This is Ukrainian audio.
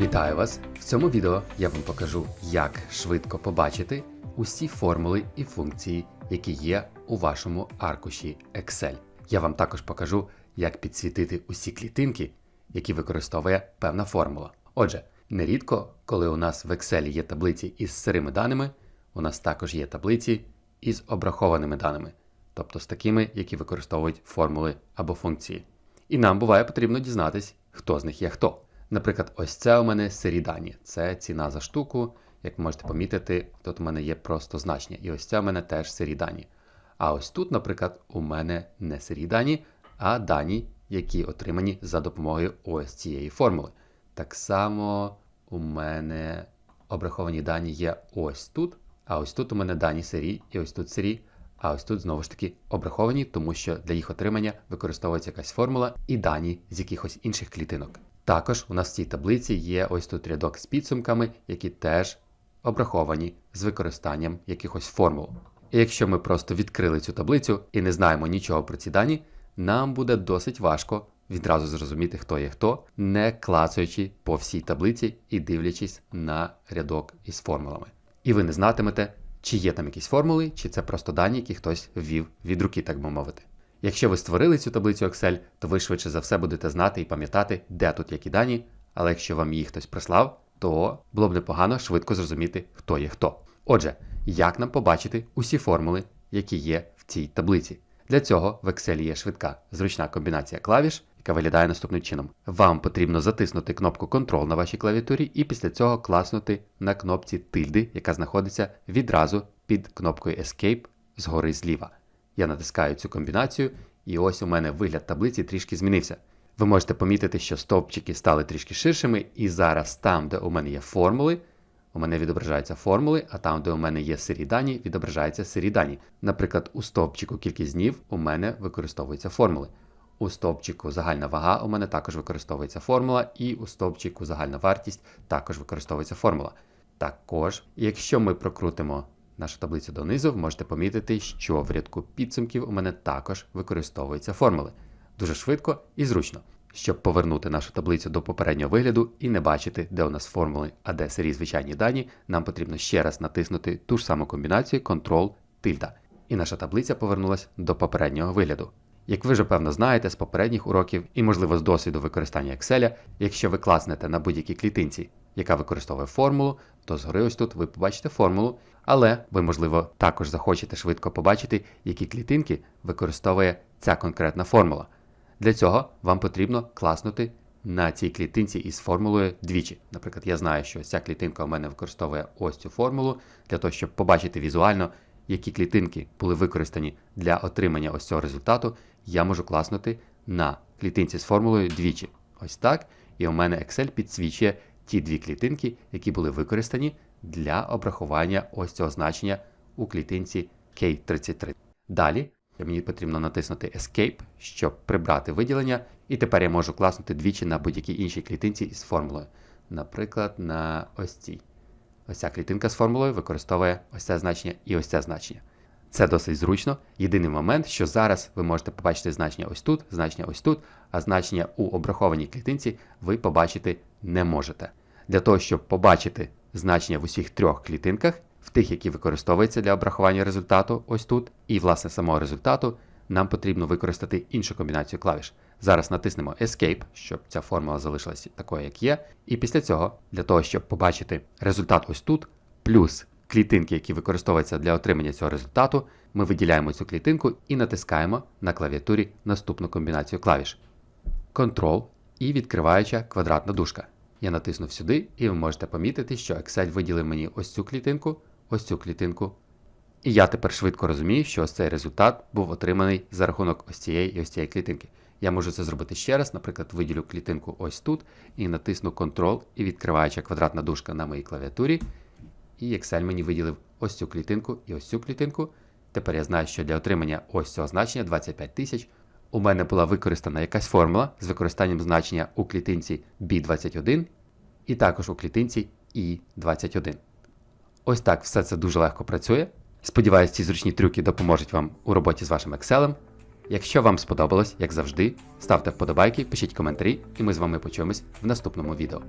Вітаю вас! В цьому відео я вам покажу, як швидко побачити усі формули і функції, які є у вашому аркуші Excel. Я вам також покажу, як підсвітити усі клітинки, які використовує певна формула. Отже, нерідко, коли у нас в Excel є таблиці із сирими даними, у нас також є таблиці із обрахованими даними, тобто з такими, які використовують формули або функції. І нам буває потрібно дізнатись, хто з них є хто. Наприклад, ось це у мене сирі дані. Це ціна за штуку. Як можете помітити, тут у мене є просто значення. І ось це у мене теж сирі дані. А ось тут, наприклад, у мене не сирі дані, а дані, які отримані за допомогою ось цієї формули. Так само у мене обраховані дані є ось тут, а ось тут у мене дані сирі, і ось тут сирі. А ось тут знову ж таки обраховані, тому що для їх отримання використовується якась формула і дані з якихось інших клітинок. Також у нас в цій таблиці є ось тут рядок з підсумками, які теж обраховані з використанням якихось формул. І якщо ми просто відкрили цю таблицю і не знаємо нічого про ці дані, нам буде досить важко відразу зрозуміти, хто є хто, не клацаючи по всій таблиці і дивлячись на рядок із формулами. І ви не знатимете, чи є там якісь формули, чи це просто дані, які хтось ввів від руки, так би мовити. Якщо ви створили цю таблицю Excel, то ви швидше за все будете знати і пам'ятати, де тут які дані, але якщо вам її хтось прислав, то було б непогано швидко зрозуміти, хто є хто. Отже, як нам побачити усі формули, які є в цій таблиці? Для цього в Excel є швидка зручна комбінація клавіш, яка виглядає наступним чином. Вам потрібно затиснути кнопку Ctrl на вашій клавіатурі і після цього класнути на кнопці тильди, яка знаходиться відразу під кнопкою Escape згори зліва. Я натискаю цю комбінацію, і ось у мене вигляд таблиці трішки змінився. Ви можете помітити, що стовпчики стали трішки ширшими, і зараз там, де у мене є формули, у мене відображаються формули, а там, де у мене є сирі дані, відображаються сирі дані. Наприклад, у стовпчику кількість днів у мене використовуються формули. У стовпчику загальна вага у мене також використовується формула, і у стовпчику загальна вартість також використовується формула. Також, якщо ми прокрутимо нашу таблицю донизу, можете помітити, що в рядку підсумків у мене також використовуються формули. Дуже швидко і зручно. Щоб повернути нашу таблицю до попереднього вигляду і не бачити, де у нас формули, а де сирі звичайні дані, нам потрібно ще раз натиснути ту ж саму комбінацію Ctrl тильда. І наша таблиця повернулася до попереднього вигляду. Як ви вже певно знаєте з попередніх уроків і, можливо, з досвіду використання Excel, якщо ви класнете на будь-якій клітинці, яка використовує формулу, то згори ось тут ви побачите формулу, але ви, можливо, також захочете швидко побачити, які клітинки використовує ця конкретна формула. Для цього вам потрібно класнути на цій клітинці із формулою двічі. Наприклад, я знаю, що ця клітинка у мене використовує ось цю формулу для того, щоб побачити візуально, які клітинки були використані для отримання ось цього результату, я можу класнути на клітинці з формулою двічі. Ось так. І у мене Excel підсвічує ті дві клітинки, які були використані для обрахування ось цього значення у клітинці K33. Далі мені потрібно натиснути Escape, щоб прибрати виділення, і тепер я можу класнути двічі на будь-якій іншій клітинці із формулою. Наприклад, на ось цій. Ось ця клітинка з формулою використовує ось це значення і ось це значення. Це досить зручно. Єдиний момент, що зараз ви можете побачити значення ось тут, значення ось тут, а значення у обрахованій клітинці ви побачити не можете. Для того, щоб побачити значення в усіх трьох клітинках, в тих, які використовуються для обрахування результату ось тут, і власне самого результату, нам потрібно використати іншу комбінацію клавіш. Зараз натиснемо Escape, щоб ця формула залишилася такою, як є. І після цього, для того, щоб побачити результат ось тут, плюс клітинки, які використовуються для отримання цього результату, ми виділяємо цю клітинку і натискаємо на клавіатурі наступну комбінацію клавіш. Ctrl і відкриваюча квадратна дужка. Я натиснув сюди, і ви можете помітити, що Excel виділив мені ось цю клітинку, ось цю клітинку. І я тепер швидко розумію, що ось цей результат був отриманий за рахунок ось цієї і ось цієї клітинки. Я можу це зробити ще раз, наприклад, виділю клітинку ось тут і натисну Ctrl і відкриваюча квадратна дужка на моїй клавіатурі. І Excel мені виділив ось цю клітинку і ось цю клітинку. Тепер я знаю, що для отримання ось цього значення 25 тисяч у мене була використана якась формула з використанням значення у клітинці B21 і також у клітинці I21. Ось так все це дуже легко працює. Сподіваюсь, ці зручні трюки допоможуть вам у роботі з вашим Excel. Якщо вам сподобалось, як завжди, ставте вподобайки, пишіть коментарі, і ми з вами почуємось в наступному відео.